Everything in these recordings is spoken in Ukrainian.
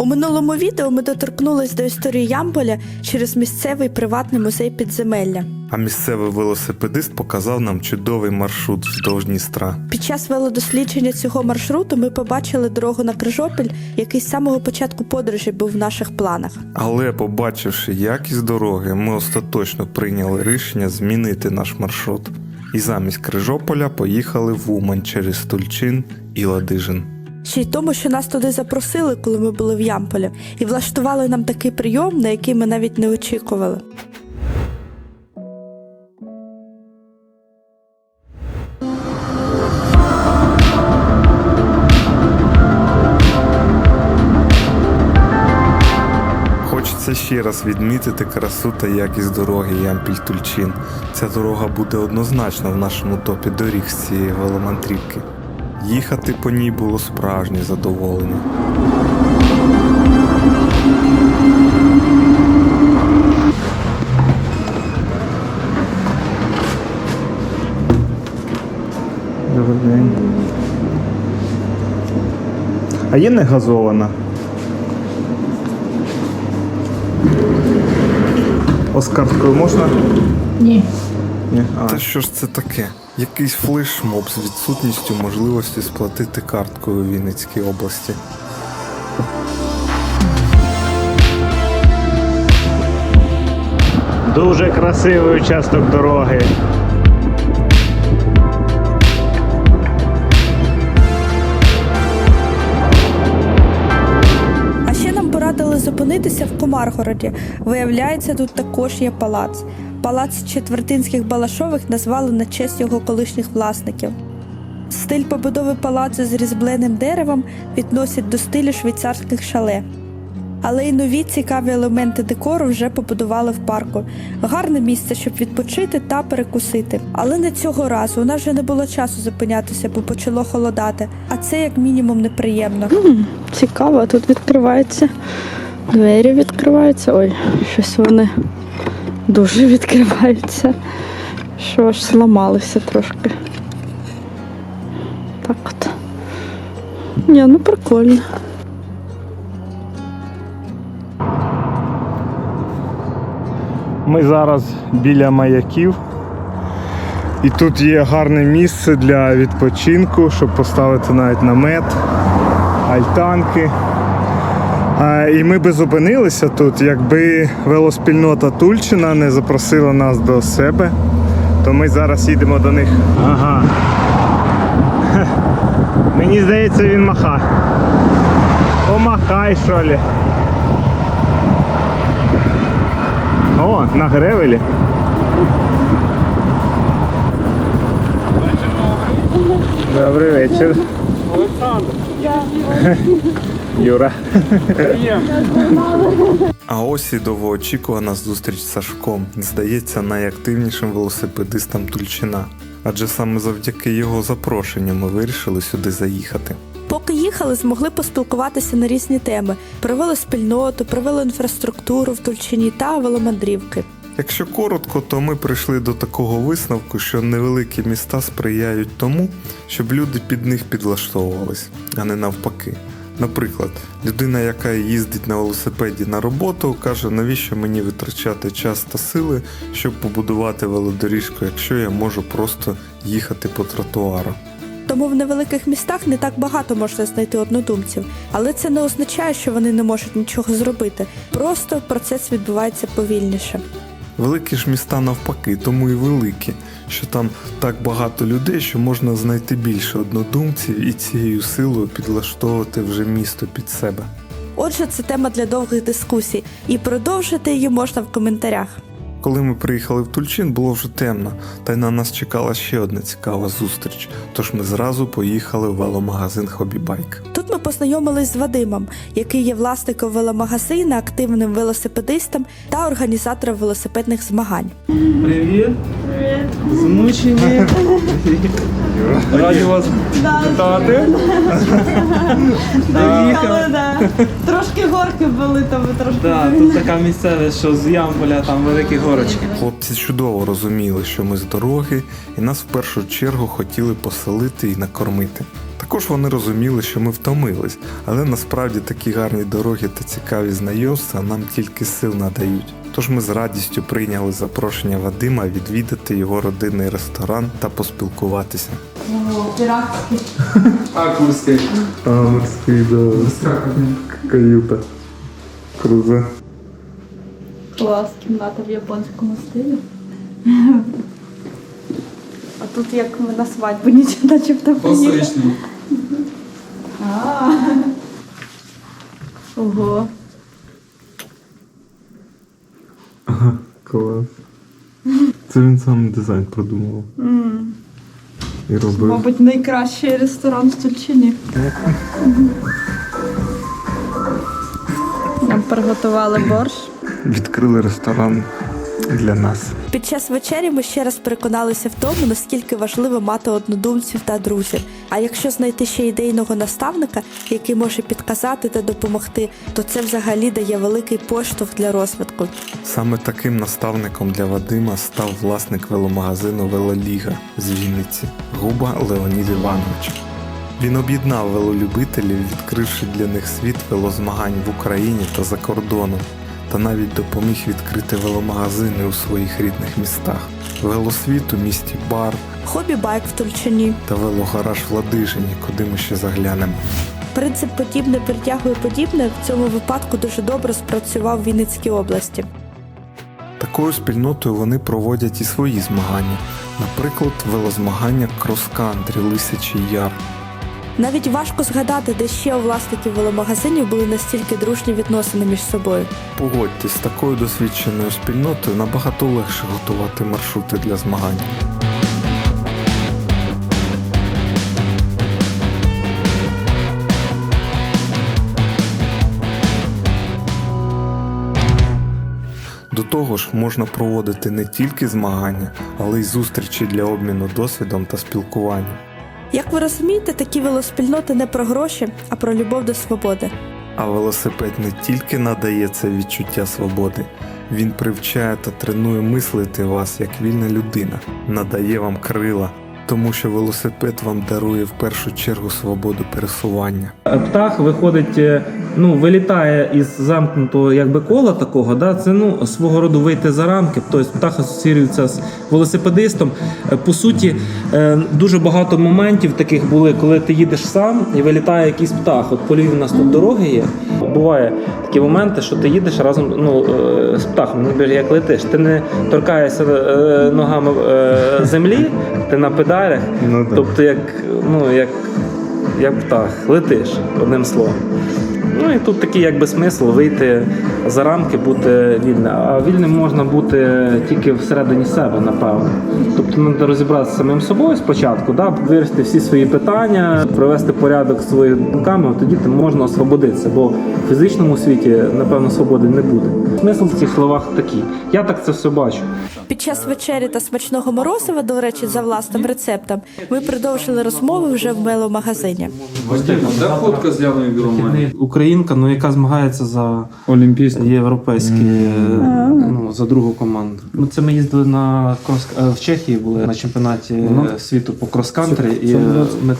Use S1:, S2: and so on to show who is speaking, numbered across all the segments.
S1: У минулому відео ми доторкнулись до історії Ямполя через місцевий приватний музей підземелля.
S2: А місцевий велосипедист показав нам чудовий маршрут вздовж Дністра.
S1: Під час велодослідження цього маршруту ми побачили дорогу на Крижопіль, який з самого початку подорожі був в наших планах.
S2: Але побачивши якість дороги, ми остаточно прийняли рішення змінити наш маршрут. І замість Крижополя поїхали в Умань через Тульчин і Ладижин.
S1: Ще й тому, що нас туди запросили, коли ми були в Ямполі, і влаштували нам такий прийом, на який ми навіть не очікували.
S2: Хочеться ще раз відмітити красу та якість дороги Ямпіль-Тульчин. Ця дорога буде однозначно в нашому топі доріг з цієї веломандрівки. Їхати по ній було справжнє задоволення.
S3: Добрий день. А є не газована? О, з карткою можна?
S4: Ні.
S3: Ні. А.
S2: Та що ж це таке? Якийсь флешмоб з відсутністю можливості сплатити карткою у Вінницькій області.
S3: Дуже красивий участок дороги.
S1: А ще нам порадили зупинитися в Комаргороді. Виявляється, тут також є палац. Палац четвертинських Балашових назвали на честь його колишніх власників. Стиль побудови палацу з різьбленим деревом відносять до стилю швейцарських шале. Але й нові цікаві елементи декору вже побудували в парку. Гарне місце, щоб відпочити та перекусити. Але не цього разу. У нас вже не було часу зупинятися, бо почало холодати. А це як мінімум неприємно.
S4: Цікаво, тут відкриваються. Двері відкриваються. Ой, щось вони дуже відкриваються. Що аж зламалися трошки. Так от. Ні, ну прикольно.
S3: Ми зараз біля маяків. І тут є гарне місце для відпочинку, щоб поставити навіть намет, альтанки. А, і ми би зупинилися тут, якби велоспільнота Тульчина не запросила нас до себе, то ми зараз їдемо до них. Ага. Мені здається, він маха. Помахай, що ли. О, на гревелі. Добрий вечір. Олександр. Юра.
S2: А ось і довгоочікувана зустріч з Сашком, здається, найактивнішим велосипедистом Тульчина. Адже саме завдяки його запрошенню ми вирішили сюди заїхати.
S1: Поки їхали, змогли поспілкуватися на різні теми: про велоспільноту, про велоінфраструктуру в Тульчині та веломандрівки.
S2: Якщо коротко, то ми прийшли до такого висновку, що невеликі міста сприяють тому, щоб люди під них підлаштовувались, а не навпаки. Наприклад, людина, яка їздить на велосипеді на роботу, каже, навіщо мені витрачати час та сили, щоб побудувати велодоріжку, якщо я можу просто їхати по тротуару.
S1: Тому в невеликих містах не так багато можна знайти однодумців, але це не означає, що вони не можуть нічого зробити. Просто процес відбувається повільніше.
S2: Великі ж міста навпаки, тому і великі, що там так багато людей, що можна знайти більше однодумців і цією силою підлаштовувати вже місто під себе.
S1: Отже, це тема для довгих дискусій, і продовжити її можна в коментарях.
S2: Коли ми приїхали в Тульчин, було вже темно, та й на нас чекала ще одна цікава зустріч. Тож ми зразу поїхали в веломагазин Хобібайк.
S1: Тут ми познайомились з Вадимом, який є власником веломагазину, активним велосипедистом та організатором велосипедних змагань.
S5: Привіт. Змучені. Раді вас вітати. Доїхали.
S4: да. Трошки горки були, то ви трошки.
S5: Так, тут така місцевість, що з Ямполя там великі горочки.
S2: Хлопці чудово розуміли, що ми з дороги, і нас в першу чергу хотіли поселити і накормити. Також вони розуміли, що ми втомились, але насправді такі гарні дороги та цікаві знайомства нам тільки сил надають. Тож ми з радістю прийняли запрошення Вадима відвідати його родинний ресторан та поспілкуватися.
S5: Акурський.
S2: А, морський, да. Каюта. Крузе.
S4: Клас, кімната в японському стилі. А тут як ми на свадьбу нічого начебто поїхали. Ого.
S2: Клас. Це він сам дизайн продумував. І робив.
S4: Мабуть, найкращий ресторан в Тульчині. Нам приготували борщ.
S2: Відкрили ресторан для нас.
S1: Під час вечері ми ще раз переконалися в тому, наскільки важливо мати однодумців та друзів. А якщо знайти ще ідейного наставника, який може підказати та допомогти, то це взагалі дає великий поштовх для розвитку.
S2: Саме таким наставником для Вадима став власник веломагазину Велоліга з Вінниці Губа Леонід Іванович. Він об'єднав велолюбителів, відкривши для них світ велозмагань в Україні та за кордоном, та навіть допоміг відкрити веломагазини у своїх рідних містах. Велосвіт у місті Бар
S1: Хобі байк в Тульчині.
S2: та велогараж в Ладижині, куди ми ще заглянемо.
S1: Принцип подібне притягує подібне в цьому випадку дуже добре спрацював в Вінницькій області.
S2: Такою спільнотою вони проводять і свої змагання, наприклад, велозмагання крос-кантрі Лисячий Яр.
S1: Навіть важко згадати, де ще у власників веломагазинів були настільки дружні відносини між собою.
S2: Погодьтесь, з такою досвідченою спільнотою набагато легше готувати маршрути для змагань. До того ж, можна проводити не тільки змагання, але й зустрічі для обміну досвідом та спілкування.
S1: Як ви розумієте, такі велоспільноти не про гроші, а про любов до свободи.
S2: А велосипед не тільки надає це відчуття свободи, він привчає та тренує мислити вас як вільна людина, надає вам крила, тому що велосипед вам дарує в першу чергу свободу пересування.
S5: Птах виходить, е, ну, вилітає із замкнутого якби кола такого, да, це ну, свого роду вийти за рамки. Тобто птах асоціюється з велосипедистом. Е, По суті, е, дуже багато моментів таких були, коли ти їдеш сам і вилітає якийсь птах. От по Львові у нас тут дороги є. Буває такі моменти, що ти їдеш разом ну, е, з птахом, ну, як летиш. Ти не торкаєшся е, ногами е, землі, ти на педалях.
S2: Ну.
S5: Тобто, як, ну, як як птах, летиш одним словом. Ну і тут такий якби смисл вийти за рамки, бути вільним. А вільним можна бути тільки всередині себе, напевно. Тобто треба розібратися з самим собою спочатку, да, вирішити всі свої питання, привести порядок своїми думками, тоді ти можна освободитися, бо в фізичному світі, напевно, свободи не буде. Смисл в цих словах такий. Я так це все бачу.
S1: Під час вечері та смачного морозива, до речі, за власним рецептом, ми продовжили розмови вже в веломагазині.
S6: Де фотка з Яною Біромані?
S5: Українка, ну яка змагається за
S6: Олімпійський.
S5: європейські ну, за другу команду. Ну це ми їздили на крос е, в Чехії були на чемпіонаті е, світу по крос-кантри, і е, ми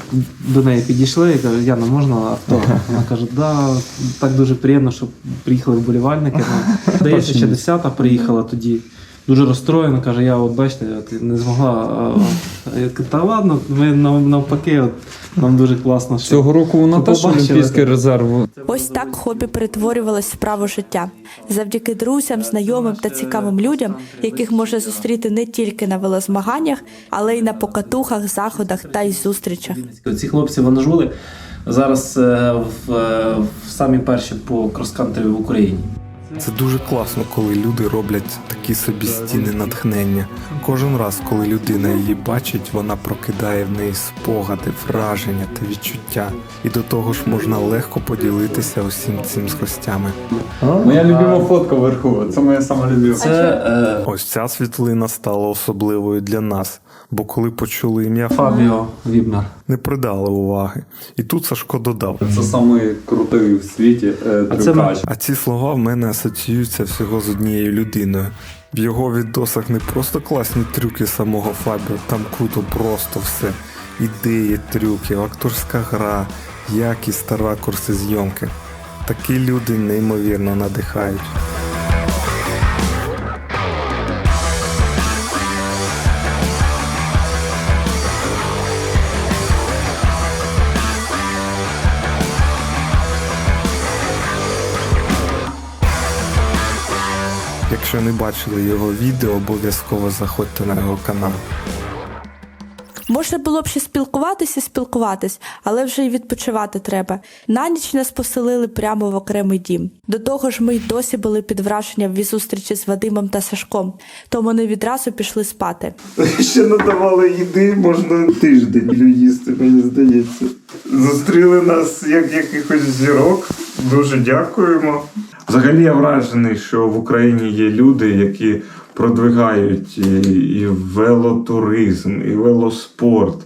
S5: до неї підійшли і кажу, Яна, можна автограф? Вона каже, да, так дуже приємно, що приїхали вболівальники. Ну, Здається, ще десята приїхала тоді. Дуже розстроєна, каже, я от бачите, от, не змогла. а, Я кажу, Та ладно, ми нав- навпаки, от, нам дуже класно. Що...
S6: Цього року вона
S5: Що
S6: теж
S5: побачили,
S6: олімпійський резерв.
S1: Ось так хобі перетворювалось в справу життя завдяки друзям, знайомим та цікавим людям, яких може зустріти не тільки на велозмаганнях, але й на покатухах, заходах та й зустрічах.
S5: Ці хлопці ванажули зараз е, в, е, в самі перші по крос-кантрі в Україні.
S2: Це дуже класно, коли люди роблять такі собі стіни натхнення. Кожен раз, коли людина її бачить, вона прокидає в неї спогади, враження та відчуття. І до того ж можна легко поділитися усім цим з гостями.
S7: Моя любима фотка вверху. Це моя сама любима.
S5: Це е,
S2: Ось ця світлина стала особливою для нас, бо коли почули ім'я,
S6: Фабіо Вібнер.
S2: не придали уваги. І тут Сашко додав.
S7: Це самий крутий в світі е,
S5: А це.
S2: А ці слова в мене асоціюються всього з однією людиною. В його відосах не просто класні трюки самого Фабіо, там круто просто все. Ідеї трюків, акторська гра, якість та ракурси зйомки. Такі люди неймовірно надихають. Якщо не бачили його відео, обов'язково заходьте на його канал.
S1: Можна було б ще спілкуватися, спілкуватись, але вже й відпочивати треба. На ніч нас поселили прямо в окремий дім. До того ж, ми й досі були під враженням від зустрічі з Вадимом та Сашком, тому не відразу пішли спати.
S3: Ще надавали їди, можна тиждень їсти, мені здається. Зустріли нас як якихось зірок. Дуже дякуємо. Взагалі я вражений, що в Україні є люди, які продвигають і, велотуризм, і велоспорт,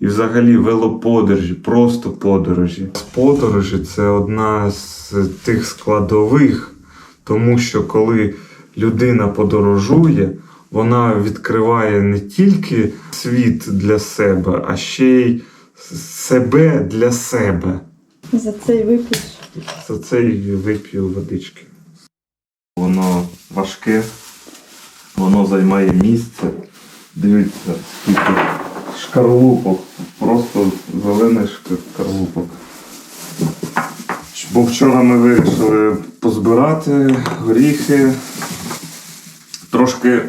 S3: і взагалі велоподорожі, просто подорожі. Подорожі це одна з тих складових, тому що коли людина подорожує, вона відкриває не тільки світ для себе, а ще й себе для себе.
S4: За цей випіш.
S3: За це вип'ю водички. Воно важке, воно займає місце. Дивіться, скільки шкарлупок, просто зелених шкарлупок. Бо вчора ми вирішили позбирати горіхи. Трошки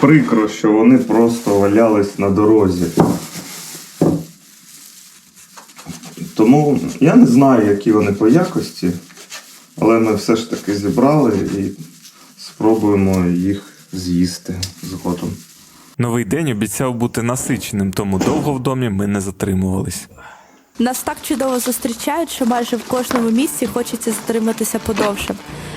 S3: прикро, що вони просто валялись на дорозі. Тому я не знаю, які вони по якості, але ми все ж таки зібрали і спробуємо їх з'їсти згодом.
S2: Новий день обіцяв бути насиченим, тому довго в домі ми не затримувались.
S1: Нас так чудово зустрічають, що майже в кожному місці хочеться затриматися подовше.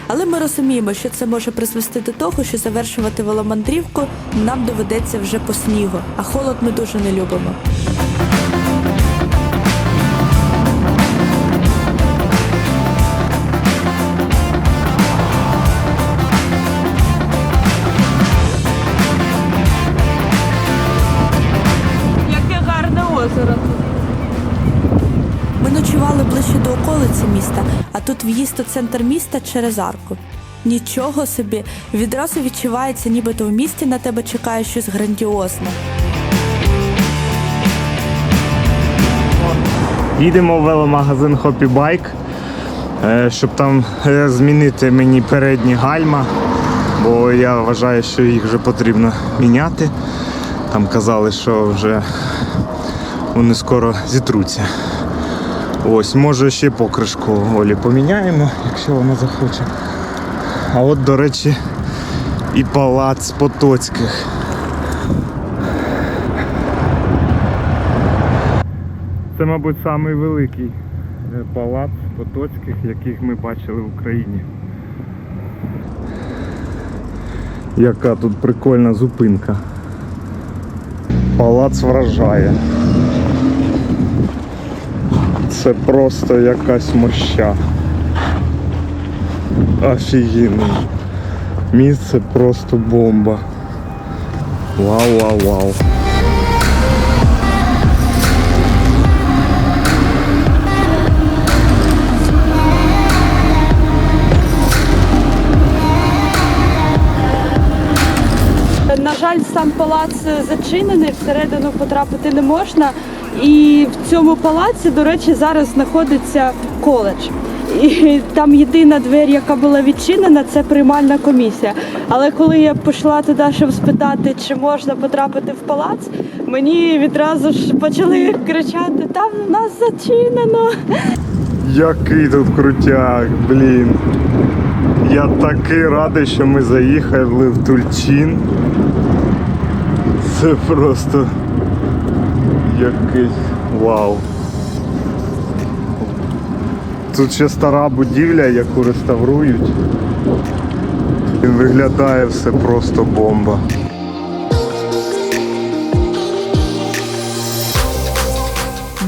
S1: Але ми розуміємо, що це може призвести до того, що завершувати веломандрівку нам доведеться вже по снігу, а холод ми дуже не любимо. В'їзд у центр міста через арку. Нічого собі, відразу відчувається, нібито в місті на тебе чекає щось грандіозне.
S3: Їдемо в веломагазин Hoppy Bike, е, щоб там змінити мені передні гальма, бо я вважаю, що їх вже потрібно міняти. Там казали, що вже вони скоро зітруться. Ось, може ще покришку Олі поміняємо, якщо вона захоче. А от, до речі, і палац Потоцьких. Це, мабуть, самий великий е, палац Потоцьких, яких ми бачили в Україні. Яка тут прикольна зупинка. Палац вражає. Це просто якась моща. Офігенний. Місце просто бомба. Вау, вау, вау.
S4: На жаль, сам палац зачинений, всередину потрапити не можна. І в цьому палаці, до речі, зараз знаходиться коледж. І там єдина двері, яка була відчинена, це приймальна комісія. Але коли я пішла туди, щоб спитати, чи можна потрапити в палац, мені відразу ж почали кричати: там нас зачинено.
S3: Який тут крутяк, блін. Я такий радий, що ми заїхали в Тульчин. Це просто якийсь вау. Тут ще стара будівля, яку реставрують. І виглядає все просто бомба.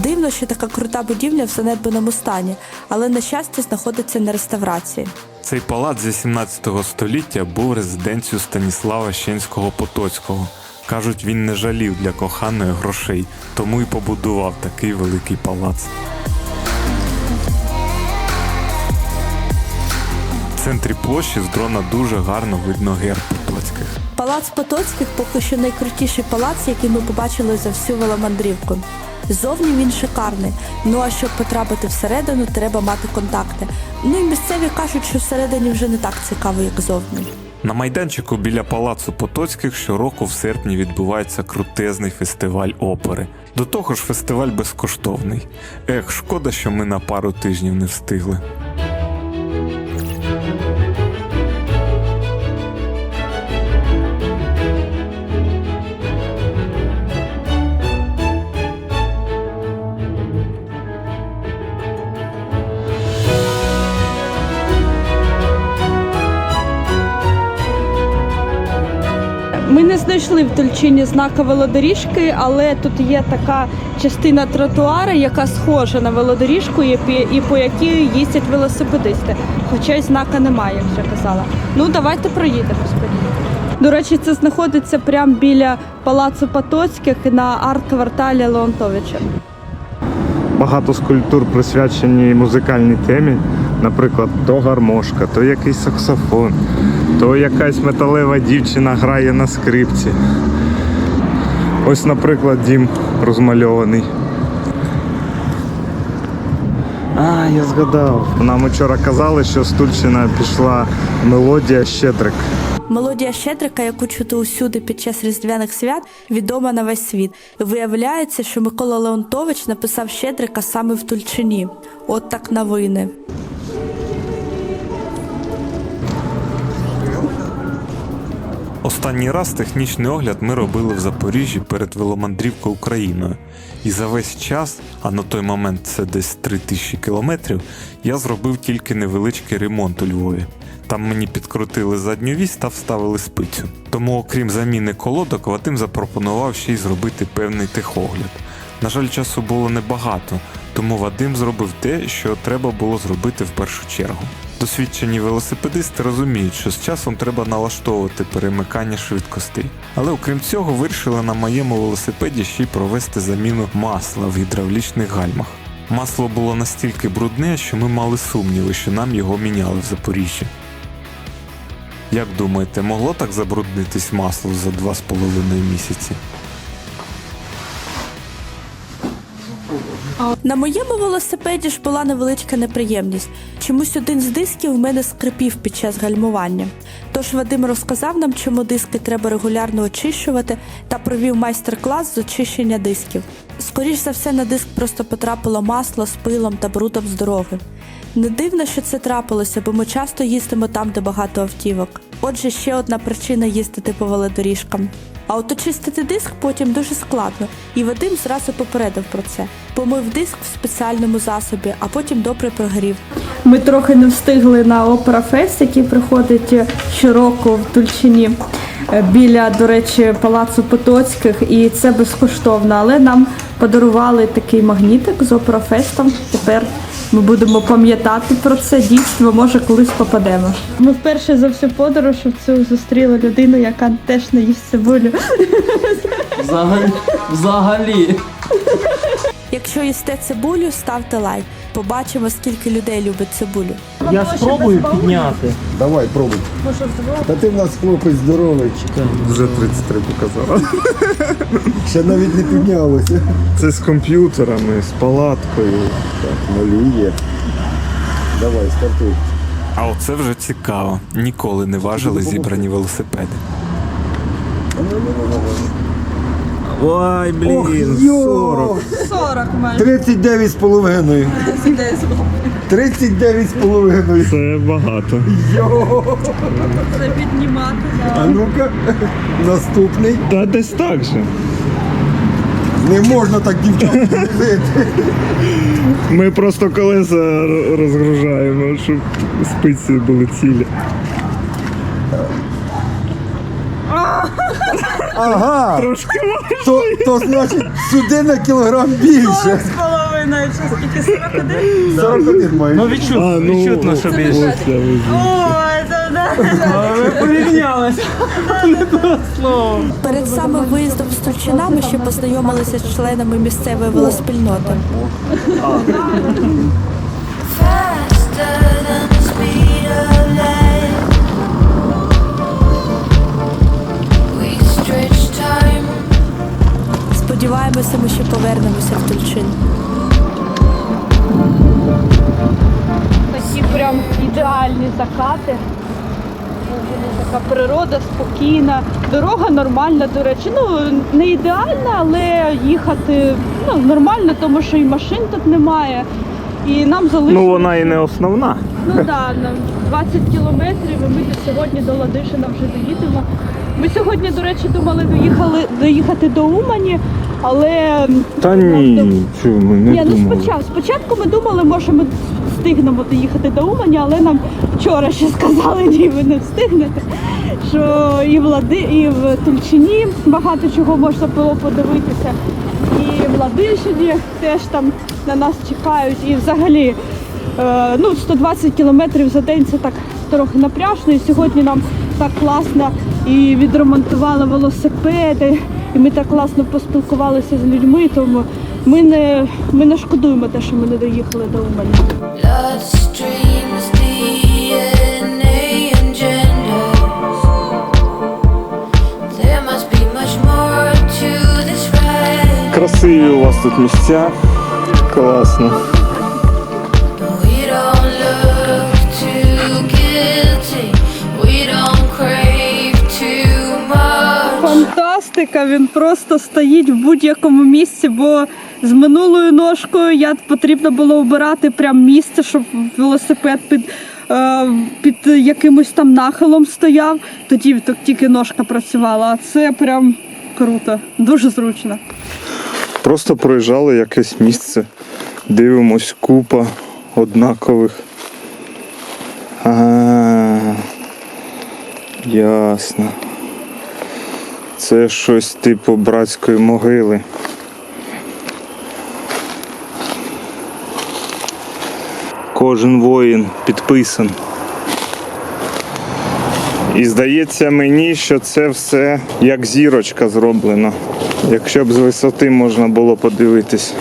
S1: Дивно, що така крута будівля в занедбаному стані, але на щастя знаходиться на реставрації.
S2: Цей палац зі 17 століття був резиденцією Станіслава Щенського Потоцького. Кажуть, він не жалів для коханої грошей, тому і побудував такий великий палац. В центрі площі з дрона дуже гарно видно герб Потоцьких.
S1: Палац Потоцьких поки що найкрутіший палац, який ми побачили за всю веломандрівку. Зовні він шикарний. Ну а щоб потрапити всередину, треба мати контакти. Ну і місцеві кажуть, що всередині вже не так цікаво, як зовні.
S2: На майданчику біля палацу Потоцьких щороку в серпні відбувається крутезний фестиваль опери. До того ж, фестиваль безкоштовний. Ех, шкода, що ми на пару тижнів не встигли.
S4: Не знайшли в Тульчині знака велодоріжки, але тут є така частина тротуара, яка схожа на велодоріжку, і по якій їздять велосипедисти. Хоча й знака немає, як вже казала. Ну давайте проїдемо сподіваюся. До речі, це знаходиться прямо біля палацу Потоцьких на арт-кварталі Леонтовича.
S3: Багато скульптур присвячені музикальній темі. Наприклад, то гармошка, то якийсь саксофон, то якась металева дівчина грає на скрипці. Ось, наприклад, дім розмальований. А, я згадав. Нам вчора казали, що з Тульчина пішла мелодія Щедрик.
S1: Мелодія Щедрика, яку чути усюди під час різдвяних свят, відома на весь світ. Виявляється, що Микола Леонтович написав Щедрика саме в Тульчині. От так новини.
S2: Останній раз технічний огляд ми робили в Запоріжжі перед веломандрівкою Україною. І за весь час, а на той момент це десь 3000 кілометрів, я зробив тільки невеличкий ремонт у Львові. Там мені підкрутили задню вісь та вставили спицю. Тому, окрім заміни колодок, Вадим запропонував ще й зробити певний техогляд. На жаль, часу було небагато, тому Вадим зробив те, що треба було зробити в першу чергу. Досвідчені велосипедисти розуміють, що з часом треба налаштовувати перемикання швидкостей. Але окрім цього, вирішили на моєму велосипеді ще й провести заміну масла в гідравлічних гальмах. Масло було настільки брудне, що ми мали сумніви, що нам його міняли в Запоріжжі. Як думаєте, могло так забруднитись масло за два з половиною місяці?
S1: На моєму велосипеді ж була невеличка неприємність. Чомусь один з дисків в мене скрипів під час гальмування. Тож Вадим розказав нам, чому диски треба регулярно очищувати та провів майстер-клас з очищення дисків. Скоріш за все, на диск просто потрапило масло з пилом та брудом з дороги. Не дивно, що це трапилося, бо ми часто їздимо там, де багато автівок. Отже, ще одна причина їздити по велодоріжкам. А от очистити диск потім дуже складно, і Вадим зразу попередив про це. Помив диск в спеціальному засобі, а потім добре прогрів.
S4: Ми трохи не встигли на Опера Фест, який приходить щороку в Тульчині е, біля, до речі, палацу Потоцьких, і це безкоштовно. Але нам подарували такий магнітик з Опера Фестом. Тепер ми будемо пам'ятати про це дійство, може колись попадемо. Ми вперше за всю подорож в цю зустріли людину, яка теж не їсть цибулю.
S6: Взагалі. Взагалі.
S1: Якщо їсте цибулю, ставте лайк. Побачимо, скільки людей любить цибулю.
S5: Я спробую підняти.
S8: Давай, пробуй. Та ти в нас хлопець здоровий.
S3: Вже 33 показала.
S8: Ще навіть не піднялося.
S3: Це з комп'ютерами, з палаткою.
S8: Так, малює. Давай, стартуй.
S2: А оце вже цікаво. Ніколи не важили зібрані велосипеди.
S3: Ой, блін,
S8: йо!
S3: 40.
S4: 40 майже.
S8: 39 з половиною. 39 з половиною.
S3: Це багато.
S8: Йо!
S4: Це піднімати.
S8: А ну-ка, наступний.
S3: Та десь так же.
S8: Не можна так дівчат грузити.
S3: Ми просто колеса розгружаємо, щоб спиці були цілі.
S8: Ага,
S3: Трошки
S8: то, то значить сюди на кілограм більше.
S4: З половиною, чи скільки 41?
S8: 41 має.
S5: Ну відчутно,
S3: ну,
S5: відчутно, що більше.
S4: Ой, це да.
S5: Ви порівнялися. Не.
S1: Перед самим виїздом з Тульчина ми ще познайомилися з членами місцевої велоспільноти. Сподіваємося, ми ще повернемося в Тульчин.
S4: Такі прям ідеальні закати. Така природа спокійна, дорога нормальна, до речі. Ну не ідеальна, але їхати ну, нормально, тому що і машин тут немає. І нам залишилося.
S3: Ну вона і не основна.
S4: Ну так, нам 20 кілометрів, і ми до сьогодні до Ладишина вже доїдемо. Ми сьогодні, до речі, думали доїхали, доїхати до Умані, але
S3: Та ні, чому ми не
S4: ні, ну
S3: думали.
S4: спочатку, спочатку ми думали, може ми встигнемо доїхати до Умані, але нам вчора ще сказали, ні, ви не встигнете. Що і в Лади, і в Тульчині багато чого можна було подивитися. І в Ладишині теж там на нас чекають. І взагалі е, ну, 120 кілометрів за день це так трохи напряжно. І сьогодні нам так класно і відремонтували велосипеди, і ми так класно поспілкувалися з людьми, тому ми не, ми не шкодуємо те, що ми не доїхали до Умані.
S3: Красиві у вас тут місця. Класно.
S4: Фантастика! Він просто стоїть в будь-якому місці, бо з минулою ножкою я потрібно було обирати прям місце, щоб велосипед під, е, під якимось там нахилом стояв. Тоді тільки ножка працювала. А це прям круто, дуже зручно.
S3: Просто проїжджали якесь місце. Дивимось купа однакових. А, ясно. Це щось типу братської могили. Кожен воїн підписан. І здається мені, що це все як зірочка зроблено. Якщо б з висоти можна було подивитись.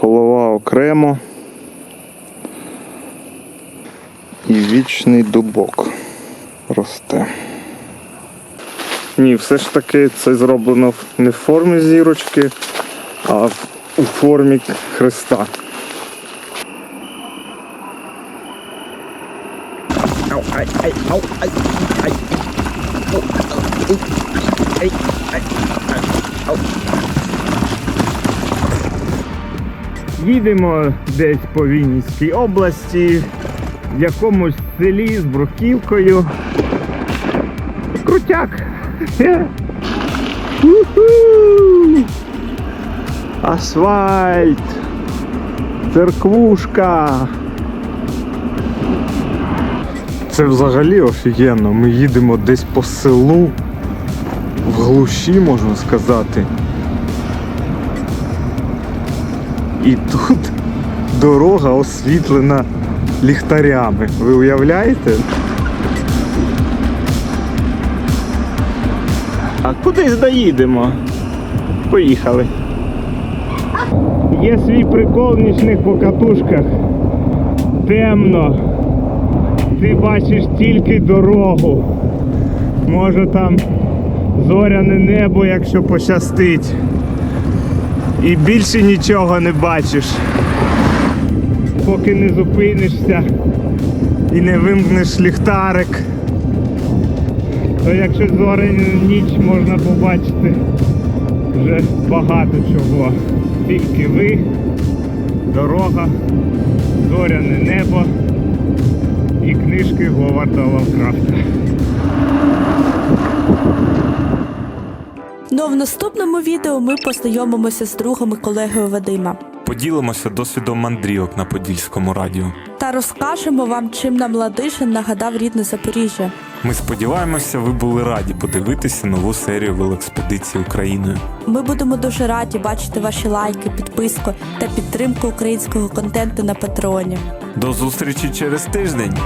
S3: Голова окремо. І вічний дубок росте. Ні, все ж таки це зроблено не в формі зірочки, а у формі хреста. Їдемо десь по Вінницькій області, в якомусь селі з бруківкою. Крутяк! Асфальт! Церквушка! Це взагалі офігенно. Ми їдемо десь по селу, в глуші, можна сказати. І тут дорога освітлена ліхтарями. Ви уявляєте? А кудись доїдемо. Поїхали. Є свій прикол в нічних покатушках. Темно. Ти бачиш тільки дорогу. Може там зоряне небо, якщо пощастить і більше нічого не бачиш. Поки не зупинишся і не вимкнеш ліхтарик, то якщо зоряну ніч можна побачити вже багато чого. Тільки ви, дорога, зоряне небо і книжки Говарда Лавкрафта.
S1: Ну а в наступному відео ми познайомимося з другом і колегою Вадима
S2: Поділимося досвідом мандрівок на Подільському радіо.
S1: та розкажемо вам, чим нам Ладишин нагадав рідне Запоріжжя.
S2: Ми сподіваємося, ви були раді подивитися нову серію велоекспедиції Україною.
S1: Ми будемо дуже раді бачити ваші лайки, підписку та підтримку українського контенту на Патреоні.
S2: До зустрічі через тиждень!